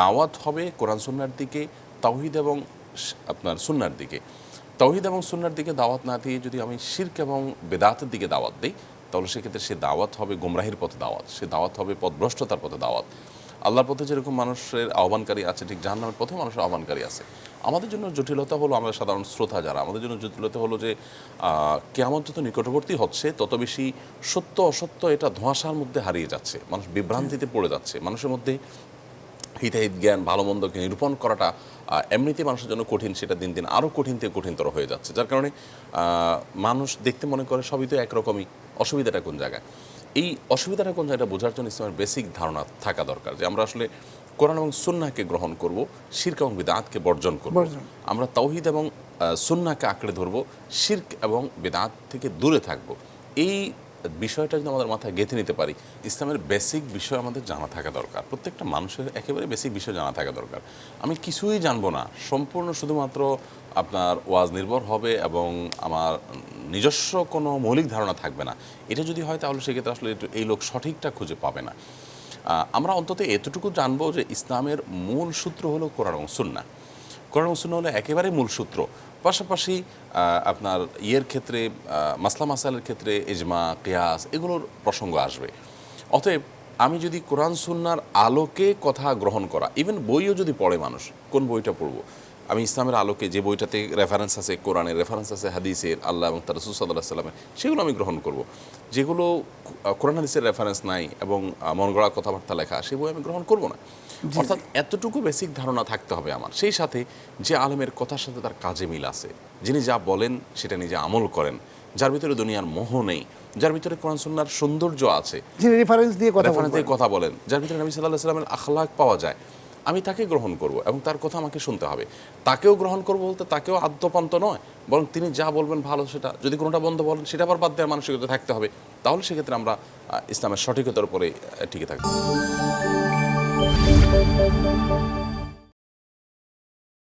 দাওয়াত হবে কোরআন সুন্নার দিকে, তাওহিদ এবং আপনার সুন্নার দিকে। তাওহিদ এবং সুন্নার দিকে দাওয়াত না দিয়ে যদি আমি শির্ক এবং বেদাতের দিকে দাওয়াত দিই, তাহলে সেক্ষেত্রে সে দাওয়াত হবে গোমরাহির পথে দাওয়াত, সে দাওয়াত হবে পথভ্রষ্টতার পথে দাওয়াত। আল্লাহর পথে যেরকম মানুষের আহ্বানকারী আছে, ঠিক জাহান্নামের পথে মানুষের আহ্বানকারী আছে। আমাদের জন্য জটিলতা হলো আমরা সাধারণ শ্রোতা যারা, আমাদের জন্য জটিলতা হলো যে কেমন যত নিকটবর্তী হচ্ছে, তত বেশি সত্য অসত্য এটা ধোঁয়াশার মধ্যে হারিয়ে যাচ্ছে। মানুষ বিভ্রান্তিতে পড়ে যাচ্ছে। মানুষের মধ্যে হিতাহিত জ্ঞান ভালো মন্দকে নিরূপণ করাটা এমনিতেই মানুষের জন্য কঠিন সেটা দিন দিন আরও কঠিন থেকে কঠিনতর হয়ে যাচ্ছে। যার কারণে মানুষ দেখতে মনে করে সবই তো একরকমই অসুবিধাটা কোন জায়গায়? এই অসুবিধাটা কোন জায়গাটা বোঝার জন্য ইসলামের বেসিক ধারণা থাকা দরকার যে আমরা আসলে কোরআন এবং সুন্নাহকে গ্রহণ করব শির্ক এবং বিদাতকে বর্জন করব। আমরা তাওহিদ এবং আহ, সুন্নাহকে আঁকড়ে ধরব শির্ক এবং বেদাত থেকে দূরে থাকব। এই বিষয়টা যদি আমাদের মাথায় গেঁথে নিতে পারি, ইসলামের বেসিক বিষয় আমাদের জানা থাকা দরকার। প্রত্যেকটা মানুষের একেবারে বেসিক বিষয় জানা থাকা দরকার। আমি কিছুই জানব না। সম্পূর্ণ শুধুমাত্র আপনার ওয়াজ নির্ভর হবে এবং আমার নিজস্ব কোনো মৌলিক ধারণা থাকবে না। এটা যদি হয় তাহলে সেক্ষেত্রে আসলে এই লোক সঠিকটা খুঁজে পাবে না। আমরা অন্তত এতটুকু জানব যে ইসলামের মূল সূত্র হলো কোরআন সুন্না এবং সুন্না হলো একেবারে মূল সূত্র। পাশাপাশি আপনার ইয়ের ক্ষেত্রে মাসলা মাসালের ক্ষেত্রে এজমা কেয়াস এগুলোর প্রসঙ্গ আসবে। অতএব আমি যদি কোরআন সুন্নার আলোকে কথা গ্রহণ করা ইভেন বইও যদি পড়ে মানুষ, কোন বইটা পড়ব আমি ইসলামের আলোকে যে বইটাতে রেফারেন্স আছে কোরআনের রেফারেন্স আছে হাদিসের আল্লাহ এবং তার রসুল সাল্লাহ সাল্লামের সেগুলো আমি গ্রহণ করব। যেগুলো কোরআন হাদিসের রেফারেন্স নাই এবং মন গড়া কথাবার্তা লেখা সে বই আমি গ্রহণ করব না। অর্থাৎ এতটুকু বেসিক ধারণা থাকতে হবে আমার। সেই সাথে যে আলেমের কথার সাথে তার কাজে মিল আছে যিনি যা বলেন সেটা নিজে আমল করেন যার ভিতরে দুনিয়ার মোহ নেই যার ভিতরে কোরআন সুন্নার সৌন্দর্য আছে যিনি রেফারেন্স দিয়ে কথা রেফারেন্স দিয়ে কথা বলেন যার ভিতরে নবী সাল্লাহ সাল্লামের আখলাক পাওয়া যায় আমি তাকে গ্রহণ করব এবং তার কথা আমাকে শুনতে হবে। তাকেও গ্রহণ করব বলতে তাকেও আদ্যপান্ত নয়, বরং তিনি যা বলবেন ভালো সেটা। যদি কোনোটা বন্ধ বলেন, সেটা আবার বাদ দেওয়ার মানসিকতা থাকতে হবে। তাহলে সেক্ষেত্রে আমরা ইসলামের সঠিকতার উপরে টিকে থাকব।